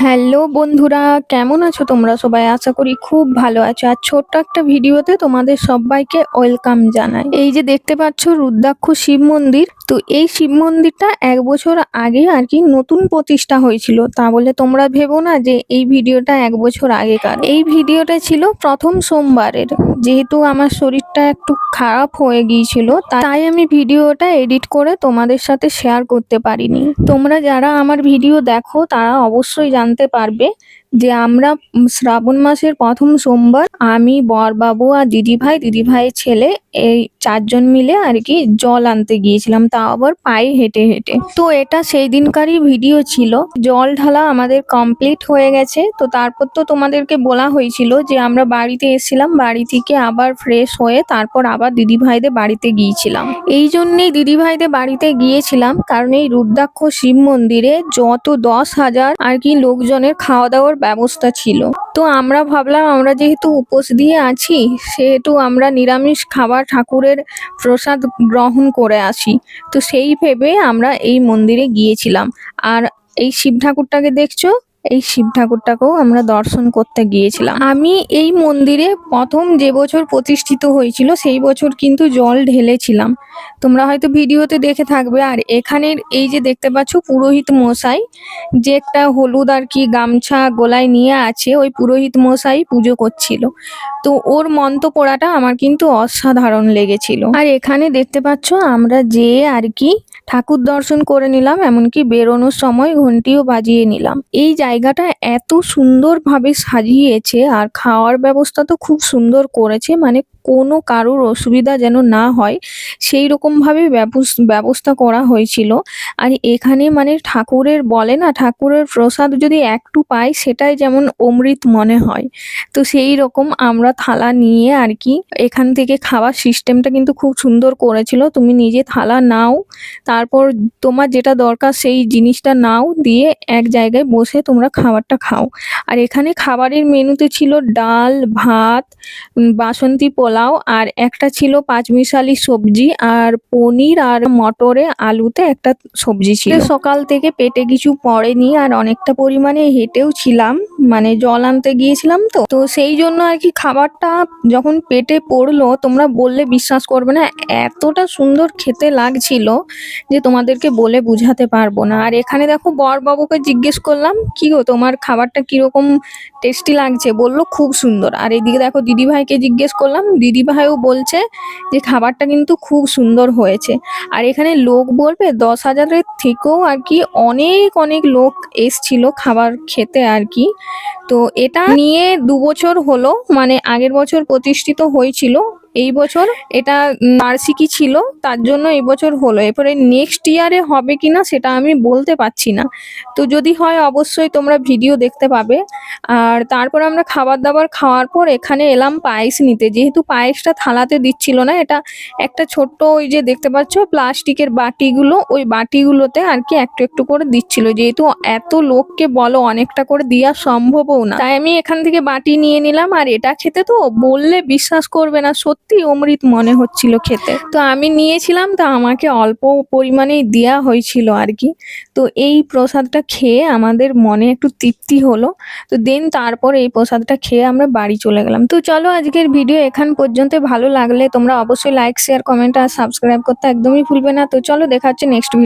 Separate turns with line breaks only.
Hello বন্ধুরা, কেমন আছো তোমরা সবাই? আশা করি খুব ভালো আছো। আর ছোট্ট একটা ভিডিওতে তোমাদের সবাইকে ওয়েলকাম জানাই। এই যে দেখতে পাচ্ছ, রুদ্রাক্ষ শিব মন্দির। তো এই শিব মন্দিরটা এক বছর আগে আর কি নতুন প্রতিষ্ঠা হয়েছিল। তা বলে তোমরা ভেবো না যে এই ভিডিওটা এক বছর আগেকার। এই ভিডিওটা ছিল প্রথম সোমবারের। যেহেতু আমার শরীরটা একটু খারাপ হয়ে গিয়েছিল, তাই আমি ভিডিওটা এডিট করে তোমাদের সাথে শেয়ার করতে পারিনি। তোমরা যারা আমার ভিডিও দেখো, তারা অবশ্যই জানতে পারবে যে আমরা শ্রাবণ মাসের প্রথম সোমবার আমি, বরবাবু আর দিদিভাই, দিদিভাইয়ের ছেলে এই চারজন মিলে আর কি জল আনতে গিয়েছিলাম। তাও আবার পায়ে হেঁটে হেঁটে। তো এটা সেই দিনকারই ভিডিও ছিল। জল ঢালা আমাদের কমপ্লিট হয়ে গেছে। তো তারপর তো তোমাদেরকে বলা হয়েছিল যে আমরা বাড়িতে এসেছিলাম, বাড়ি থেকে আবার ফ্রেশ হয়ে তারপর আবার দিদিভাইদের বাড়িতে গিয়েছিলাম। এই জন্যেই দিদিভাইদের বাড়িতে গিয়েছিলাম, কারণ এই রুদ্রাক্ষ শিব মন্দিরে যত দশ হাজার আর কি লোকজনের খাওয়া দাওয়ার ব্যবস্থা ছিল। তো আমরা ভাবলাম, আমরা যেহেতু উপোস দিয়ে আছি, সেহেতু আমরা নিরামিষ খাবার ঠাকুরের প্রসাদ গ্রহণ করে আসি। তো সেই ভেবে আমরা এই মন্দিরে গিয়েছিলাম। আর এই শিব ঠাকুরটাকে দেখছ? এই শিব ঠাকুরটাকেও আমরা দর্শন করতে গিয়েছিলাম। আমি এই মন্দিরে প্রথম যে বছর প্রতিষ্ঠিত হয়েছিল, সেই বছর কিন্তু জল ঢেলেছিলাম। তোমরা হয়তো ভিডিওতে দেখে থাকবে, আর এখানের এই যে দেখতে পাচ্ছ পুরোহিত মশাই, যে একটা হলুদ আর কি গামছা গোলায় নিয়ে আছে, ওই পুরোহিত মশাই পুজো করছিল। তো ওর মন্ত্র পড়াটা আমার কিন্তু অসাধারণ লেগেছিল। আর এখানে দেখতে পাচ্ছ আমরা যে আর কি ঠাকুর দর্শন করে নিলাম, এমনকি বেরোনোর সময় ঘন্টিও বাজিয়ে নিলাম। এই জায়গাটা এত সুন্দরভাবে সাজিয়েছে আর খাওয়ার ব্যবস্থা তো খুব সুন্দর করেছে মানে কোনো কারোর অসুবিধা যেন না হয়, সেই রকমভাবে ব্যবস- ব্যবস্থা করা হয়েছিল। আর এখানে মানে ঠাকুরের বলে না, ঠাকুরের প্রসাদ যদি একটু পাই, সেটাই যেমন অমৃত মনে হয়। তো সেই রকম আমরা থালা নিয়ে আর কি, এখান থেকে খাওয়ার সিস্টেমটা কিন্তু খুব সুন্দর করেছিল। তুমি নিজে থালা নাও, তারপর তোমার যেটা দরকার সেই জিনিসটা নাও, দিয়ে এক জায়গায় বসে তোমরা খাবারটা খাও। আর এখানে খাবারের মেনুতে ছিল ডাল, ভাত বাসন্তী বাসন্তী পোলাও আর একটা ছিল পাঁচমিশালি সবজি আর পনির আর মটরে আলুতে একটা সবজি ছিল। সকাল থেকে পেটে কিছু পড়েনি আর অনেকটা পরিমাণে হেঁটেও ছিলাম মানে জল আনতে গিয়েছিলাম তো। তো সেই জন্য আর কি খাবারটা যখন পেটে পড়ল, তোমরা বললে বিশ্বাস করবে না, এতটা সুন্দর খেতে লাগছিল যে তোমাদেরকে বলে বুঝাতে পারব না। আর এখানে দেখো বরবাবুকে জিজ্ঞেস করলাম, কি গো, তোমার খাবারটা কীরকম টেস্টি লাগছে? বলল, খুব সুন্দর। আর এদিকে দেখো দিদিভাইকে জিজ্ঞেস করলাম দিদিভাইও বলছে যে খাবারটা কিন্তু খুব সুন্দর হয়েছে। আর এখানে লোক বলবে দশ হাজারের থেকেও আর কি অনেক অনেক লোক এসছিল খাবার খেতে আর কি। তো এটা নিয়ে দু বছর হলো মানে আগের বছর প্রতিষ্ঠিত হয়েছিল এই বছর এটা বার্ষিকী ছিল, তার জন্য এই বছর হলো। এরপরে নেক্সট ইয়ারে হবে কিনা সেটা আমি বলতে পারছি না। তো যদি হয় অবশ্যই তোমরা ভিডিও দেখতে পাবে। আর তারপর আমরা খাবার দাবার খাওয়ার পর এখানে এলাম পায়েস নিতে। যেহেতু পায়েসটা থালাতে দিচ্ছিল না, এটা একটা ছোট্ট ওই যে দেখতে পাচ্ছ প্লাস্টিকের বাটিগুলো, ওই বাটিগুলোতে আর কি একটু একটু করে দিচ্ছিল। যেহেতু এত লোককে বলো অনেকটা করে দেওয়া সম্ভবও না। তাই আমি এখান থেকে বাটি নিয়ে নিলাম। আর এটা খেতে তো বললে বিশ্বাস করবে না, সত্যি অমৃত মনে হচ্ছিল খেতে। তো আমি নিয়েছিলাম, তো আমাকে অল্প পরিমাণেই দেওয়া হয়েছিল আর কি। তো এই প্রসাদটা খেয়ে আমাদের মনে একটু তৃপ্তি হলো। তো দেন তারপর এই প্রসাদটা খেয়ে আমরা বাড়ি চলে গেলাম। তো চলো আজকের ভিডিও এখান পর্যন্ত। ভালো লাগলে তোমরা অবশ্যই লাইক শেয়ার কমেন্ট আর সাবস্ক্রাইব করতে একদমই ভুলবে না। তো চলো দেখা হচ্ছে নেক্সট